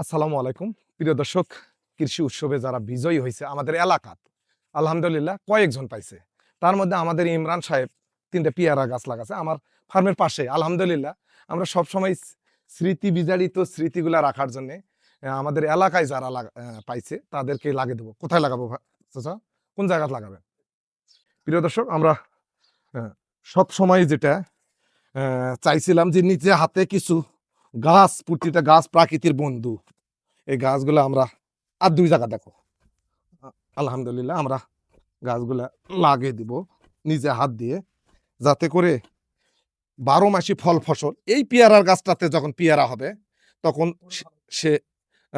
আসসালামু আলাইকুম। প্রিয় দর্শক, কৃষি উৎসবে যারা বিজয়ী হয়েছে আমাদের এলাকাত, আলহামদুলিল্লাহ কয়েকজন পাইছে। তার মধ্যে আমাদের ইমরান সাহেব তিনটা পেয়ারা গাছ লাগাছে, আমার ফার্মের পাশে। আলহামদুলিল্লাহ, আমরা সবসময় স্মৃতি বিজারিত স্মৃতিগুলা রাখার জন্য আমাদের এলাকায় যারা পাইছে, তাদেরকে লাগিয়ে দেবো। কোথায় লাগাবো চাচা? কোন জায়গায় লাগাবেন? প্রিয় দর্শক, আমরা সব সময় যেটা চাইছিলাম যে নিজে হাতে কিছু গাছ প্রতিটা গাছ প্রাকৃতির বন্ধু। এই গাছগুলো আমরা, আর দুই জায়গা দেখো। আলহামদুলিল্লাহ আমরা গাছগুলা লাগিয়ে দিব নিজে হাত দিয়ে, যাতে করে বারো মাসি ফল ফসল, এই পেয়ারার গাছটাতে যখন পেয়ারা হবে, তখন সে-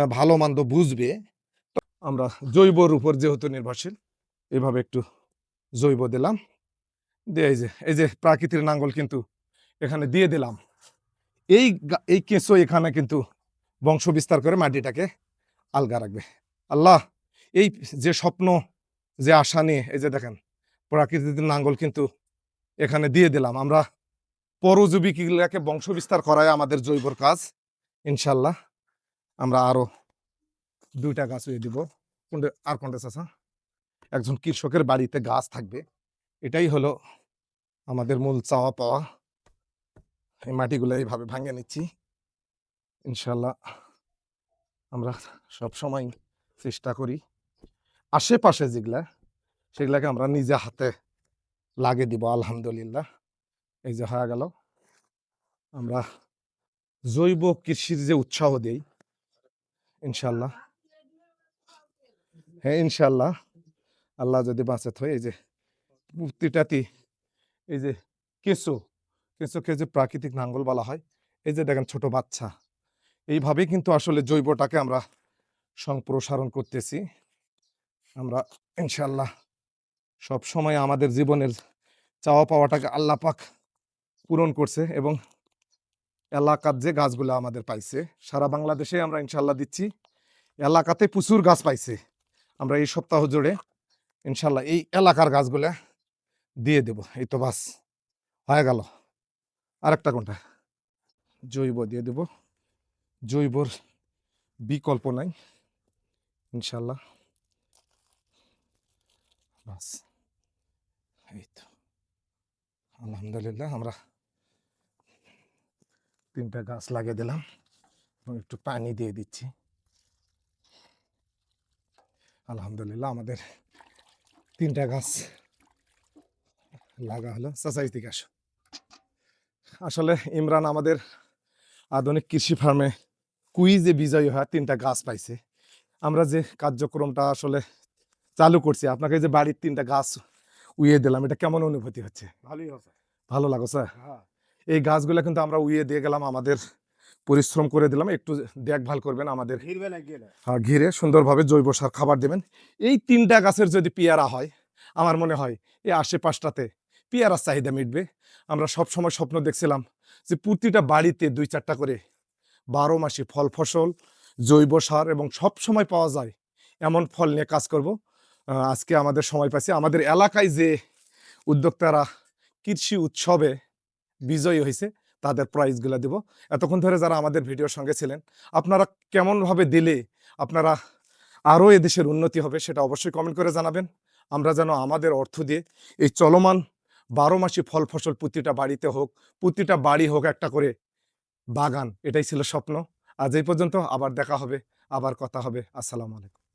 ভালো মন্দ বুঝবে। আমরা জৈবর উপর যেহেতু নির্ভরশীল, এভাবে একটু জৈব দিলাম। দিয়ে এই যে এই যে প্রাকৃতির নাঙ্গল কিন্তু এখানে দিয়ে দিলাম। এই এই কেঁচো এখানে কিন্তু বংশ বিস্তার করে মাটিটাকে আলগা রাখবে। আল্লাহ, এই যে স্বপ্ন, যে আশা নিয়ে, এই যে দেখেন, প্রাকৃতিক নাঙ্গল কিন্তু এখানে দিয়ে দিলাম। আমরা পরজীবীগুলাকে বংশ বিস্তার করায় আমাদের জৈবর কাজ। ইনশাল্লাহ আমরা আরও দুইটা গাছ হয়ে দিব। কোনটা, আর কোনটা চাষা একজন কৃষকের বাড়িতে গাছ থাকবে। এটাই হলো আমাদের মূল চাওয়া পাওয়া। এই মাটিগুলো এইভাবে ভাঙে নিচ্ছি। ইনশাল্লাহ আমরা সব সময় চেষ্টা করি। আশেপাশে যেগুলা, সেগুলাকে আমরা নিজে হাতে লাগে দিব, আলহামদুলিল্লাহ। এই যে হয়ে গেল। আমরা জৈব কৃষির যে উৎসাহ দেই, ইনশাল্লাহ। হ্যাঁ ইনশাল্লাহ। আল্লাহ যদি বাঁচে হয় এই যে প্রতিটাতি এই যে কেঁচো কেঁচোকে যে প্রাকৃতিক নাঙ্গল বলা হয়, এই যে দেখেন ছোট বাচ্চা, এইভাবেই কিন্তু আসলে জৈবটাকে আমরা সম্প্রসারণ করতেছি। আমরা ইনশাল্লাহ সব সময় আমাদের জীবনের চাওয়া পাওয়াটাকে আল্লাহ পাক পূরণ করছে এবং এলাকার যে গাছগুলো আমাদের পাইছে, সারা বাংলাদেশে আমরা ইনশাল্লাহ দিচ্ছি। এলাকাতে প্রচুর গাছ পাইছে। আমরা এই সপ্তাহ জুড়ে ইনশাল্লাহ এই এলাকার গাছগুলা দিয়ে দেব। এই তো বাস, হয়ে গেল। আরেকটা কোনটা জৈব দিয়ে দেব। জৈবর বিকল্প নাই। ইনশাল্লাহ। বাস। এই তো। আলহামদুলিল্লাহ আমরা তিনটা গাছ লাগিয়ে দিলাম এবং একটু পানি দিয়ে দিচ্ছি। আলহামদুলিল্লাহ আমাদের তিনটা গাছ লাগা হলো। চাচাই দিকে আসো। আসলে ইমরান আমাদের আধুনিক কৃষি ফার্মে কুইজে বিজয়ী হয় তিনটা গাছ পাইছে। আমরা যে কার্যক্রমটা আসলে চালু করছি আপনাকে যে বাড়ির তিনটা গাছ উইয়ে দিলাম এটা কেমন অনুভূতি হচ্ছে? ভালোই হবে ভালো লাগো স্যার? হ্যাঁ। এই গাছগুলো কিন্তু আমরা উইয়ে দিয়ে গেলাম আমাদের পরিশ্রম করে দিলাম একটু দেখভাল করবেন আমাদের। আহ, ঘিরে সুন্দরভাবে জৈব সার খাবার দেবেন। এই তিনটা গাছের যদি পেয়ারা হয় আমার মনে হয় এই আশেপাশটাতে পেয়ারার চাহিদা মিটবে। আমরা সব সময় স্বপ্ন দেখছিলাম যে প্রতিটা বাড়িতে দুই চারটা করে বারো মাসে ফল ফসল, জৈব সার এবং সব সময় পাওয়া যায় এমন ফল নিয়ে কাজ করব। আজকে আমাদের সময় পাইছি। আমাদের এলাকায় যে উদ্যোক্তারা কৃষি উৎসবে বিজয়ী হয়েছে তাদের প্রাইজগুলো দেব। এতক্ষণ ধরে যারা আমাদের ভিডিওর সঙ্গে ছিলেন, আপনারা কেমনভাবে দিলে আপনারা আরও এদেশের উন্নতি হবে সেটা অবশ্যই কমেন্ট করে জানাবেন। আমরা যেন আমাদের অর্থ দিয়ে এই চলমান বারো মাসি ফল ফসল প্রতিটা বাড়িতে হোক, প্রতিটা বাড়ি হোক একটা করে বাগান, এটাই ছিল স্বপ্ন। আজ এই পর্যন্ত আবার দেখা হবে, আবার কথা হবে। আসসালামু আলাইকুম।